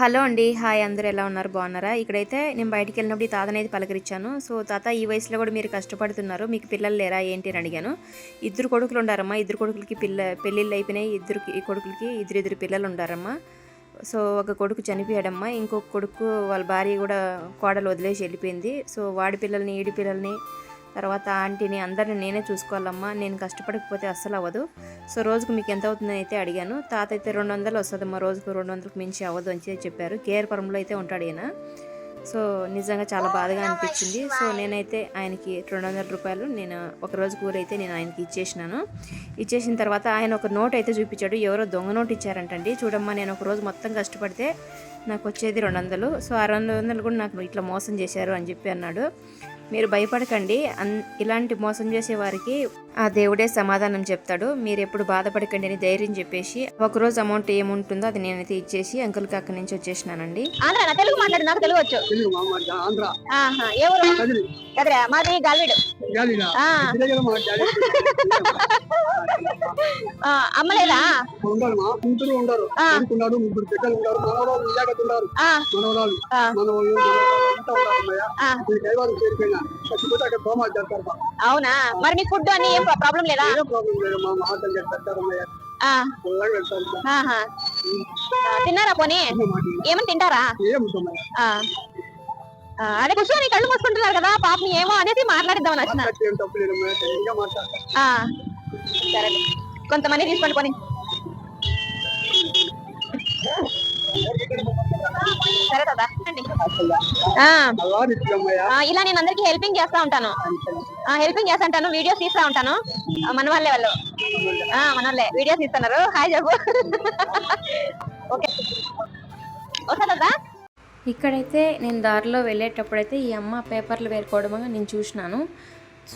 Hello అండి. Hi అందరూ ఎలా ఉన్నారు? బాగున్నారా? ఇక్కడైతే నేను బయటికి వెళ్ళినప్పుడు ఈ తాతనైతే పలకరించాను. సో తాత ఈ వయసులో కూడా మీరు కష్టపడుతున్నారు. మీకు పిల్లలు లేరా? ఏంటి అని అడిగాను. ఇద్దరు కొడుకులు ఉండారమ్మా. ఇద్దరు కొడుకులకి పిల్ల పెళ్ళిళ్ళు అయిపోయినాయి. ఇద్దరు ఈ కొడుకులకి ఇద్దరు ఇద్దరు పిల్లలు ఉండారమ్మా. సో ఒక కొడుకు చనిపోయాడమ్మా. ఇంకొక కొడుకు వాళ్ళ భార్య కూడా కోడలు వదిలేసి వెళ్ళిపోయింది. సో వాడి పిల్లల్ని ఈడి పిల్లల్ని తర్వాత ఆంటీని అందరిని నేనే చూసుకోవాలమ్మా. నేను కష్టపడకపోతే అస్సలు అవ్వదు. సో రోజుకు మీకు ఎంత అవుతుందని అయితే అడిగాను. తాత అయితే రెండు వందలు వస్తుందమ్మా రోజుకు రెండు వందలకు మించి అవ్వదు అని చెప్పి చెప్పారు. కేర్ పరంలో అయితే ఉంటాడు ఈయన. సో నిజంగా చాలా బాధగా అనిపించింది. సో నేనైతే ఆయనకి రెండు వందల రూపాయలు నేను ఒక రోజు కూర అయితే నేను ఆయనకి ఇచ్చేసినాను. ఇచ్చేసిన తర్వాత ఆయన ఒక నోట్ అయితే చూపించాడు. ఎవరో దొంగ నోట్ ఇచ్చారంటండి. చూడమ్మా నేను ఒక రోజు మొత్తం కష్టపడితే నాకు వచ్చేది రెండు వందలు. సో ఆ రెండు వందలు కూడా నాకు ఇట్లా మోసం చేశారు అని చెప్పి అన్నాడు. మీరు భయపడకండి. అన్ ఇలాంటి మోసం చేసే వారికి ఆ దేవుడే సమాధానం చెప్తాడు. మీరు ఎప్పుడు బాధపడకండి అని ధైర్యం చెప్పేసి ఒకరోజు అమౌంట్ ఏముంటుందో అది నేనైతే ఇచ్చేసి అంకుల్కి అక్కడి నుంచి వచ్చేసినానండి. ఆంధ్ర తెలుగు మాట్లాడు నాకు తెలుగు వచ్చు మాది గాలివీడు. అమ్మలేదా? ఉండరు. మా ముగ్గురు ఉండరు ఉన్నారు. మనవరాలు నిజాగత ఉన్నారు. మనవరాలు మా. అవునా? మరి మీకు ఫుడ్ అని ఏం ప్రాబ్లం లేదా? ప్రాబ్లం మా తిన్నారా పోనీ? ఏమని తింటారా? అదే కూర్చొని కళ్ళు మూసుకుంటున్నారు కదా పాపం ఏమో అనేది మాట్లాడిద్దామని వచ్చిన. సరే. కొంతమంది తీసుకోండి పోనీ. సరే కదా ఇలా నేను అందరికి హెల్పింగ్ చేస్తా ఉంటాను. హెల్పింగ్ చేస్తా ఉంటాను వీడియోస్ తీస్తా ఉంటాను. మన వాళ్ళే వాళ్ళు. ఆ, మన వాళ్ళే వీడియోస్ తీస్తున్నారు. హాయ్ చెప్పు ఓకే. కదా ఇక్కడైతే నేను దారిలో వెళ్ళేటప్పుడైతే ఈ అమ్మ పేపర్లు వేరుకోవడం నేను చూసినాను.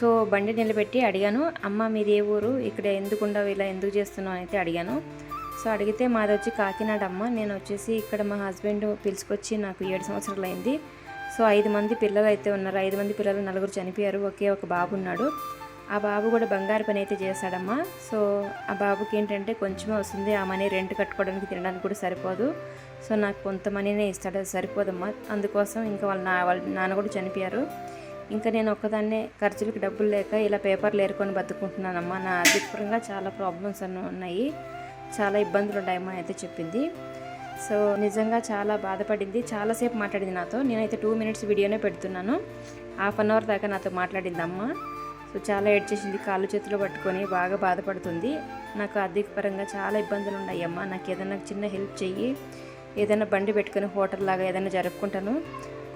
సో బండి నిలబెట్టి అడిగాను అమ్మ మీది ఏ ఊరు? ఇక్కడ ఎందుకు ఉండవు? ఇలా ఎందుకు చేస్తున్నావు? అయితే అడిగాను. సో అడిగితే మాది వచ్చి కాకినాడ అమ్మ నేను వచ్చేసి ఇక్కడ మా హస్బెండ్ పిలుచుకొచ్చి నాకు ఏడు సంవత్సరాలు అయింది. సో ఐదు మంది పిల్లలు అయితే ఉన్నారు. ఐదు మంది పిల్లలు నలుగురు చనిపోయారు. ఒకే ఒక బాబు ఉన్నాడు. ఆ బాబు కూడా బంగారు పని అయితే చేశాడమ్మా. సో ఆ బాబుకి ఏంటంటే కొంచెమే వస్తుంది. ఆ మనీ రెంట్ కట్టుకోవడానికి తినడానికి కూడా సరిపోదు. సో నాకు కొంత మనీనే ఇస్తాడు. అది సరిపోదమ్మా. అందుకోసం ఇంకా వాళ్ళ నా వాళ్ళ నాన్న కూడా చనిపోయారు. ఇంకా నేను ఒక్కదాన్నే ఖర్చులకు డబ్బులు లేక ఇలా పేపర్లు ఏరుకొని బతుకుంటున్నానమ్మా. నా ఆర్థికపరంగా చాలా ప్రాబ్లమ్స్ అన్నీ ఉన్నాయి. చాలా ఇబ్బందులు ఉన్నాయమ్మా అయితే చెప్పింది. సో నిజంగా చాలా బాధపడింది. చాలాసేపు మాట్లాడింది నాతో. నేనైతే టూ మినిట్స్ వీడియోనే పెడుతున్నాను. హాఫ్ అన్ అవర్ దాకా నాతో మాట్లాడింది అమ్మ సో చాలా ఏడ్చేసింది కాళ్ళు చేతులు పట్టుకొని బాగా బాధపడుతుంది. నాకు ఆర్థిక పరంగా చాలా ఇబ్బందులు ఉన్నాయి అమ్మ. నాకు ఏదైనా చిన్న హెల్ప్ చెయ్యి. ఏదైనా బండి పెట్టుకొని హోటల్ లాగా ఏదైనా జరుపుకుంటాను.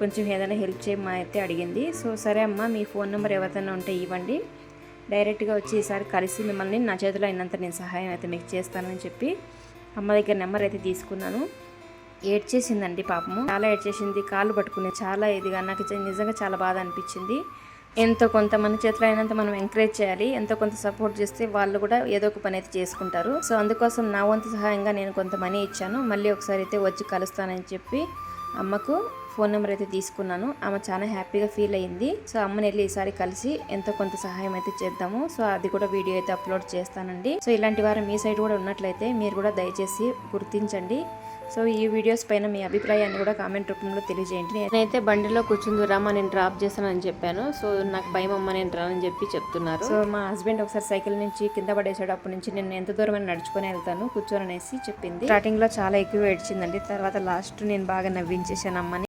కొంచెం ఏదైనా హెల్ప్ చేయమ్మా అయితే అడిగింది. సో సరే అమ్మ మీ ఫోన్ నెంబర్ ఎవరిదైనా ఉంటే ఇవ్వండి. డైరెక్ట్గా వచ్చి ఈసారి కలిసి మిమ్మల్ని నా చేతిలో అయినంత నేను సహాయం అయితే మీకు చేస్తానని చెప్పి అమ్మ దగ్గర నెంబర్ అయితే తీసుకున్నాను. ఏడ్చేసిందండి పాపము. చాలా ఏడ్చేసింది కాళ్ళు పట్టుకునే చాలా ఇదిగా నాకు నిజంగా చాలా బాధ అనిపించింది. ఎంతో కొంత మన చేతిలో అయినంత మనం ఎంకరేజ్ చేయాలి. ఎంతో కొంత సపోర్ట్ చేస్తే వాళ్ళు కూడా ఏదో ఒక పని అయితే చేసుకుంటారు. సో అందుకోసం నా వంతు సహాయంగా నేను కొంత మనీ ఇచ్చాను. మళ్ళీ ఒకసారి అయితే వచ్చి కలుస్తానని చెప్పి అమ్మకు ఫోన్ నెంబర్ అయితే తీసుకున్నాను. ఆమె చాలా హ్యాపీగా ఫీల్ అయ్యింది. సో అమ్మని వెళ్ళి ఈసారి కలిసి ఎంతో కొంత సహాయం అయితే చేద్దాము. సో అది కూడా వీడియో అయితే అప్లోడ్ చేస్తానండి. సో ఇలాంటి వారు మీ సైడ్ కూడా ఉన్నట్లయితే మీరు కూడా దయచేసి గుర్తించండి. సో ఈ వీడియోస్ పైన మీ అభిప్రాయాన్ని కూడా కామెంట్ రూపంలో తెలియజేయండి. నేనైతే బండిలో కూర్చుంది రామా నేను డ్రాప్ చేస్తానని చెప్పాను. సో నాకు భయం అమ్మ నేను రానని చెప్పి చెప్తున్నారు. సో మా హస్బెండ్ ఒకసారి సైకిల్ నుంచి కింద పడేసాడు అప్పటి నుంచి నేను ఎంత దూరం నడుచుకొని వెళ్తాను కూర్చొని అనేసి చెప్పింది. స్టార్టింగ్లో చాలా ఎక్కువ ఏడ్చిందండి. తర్వాత లాస్ట్ నేను బాగా నవ్వించేసాను అమ్మని.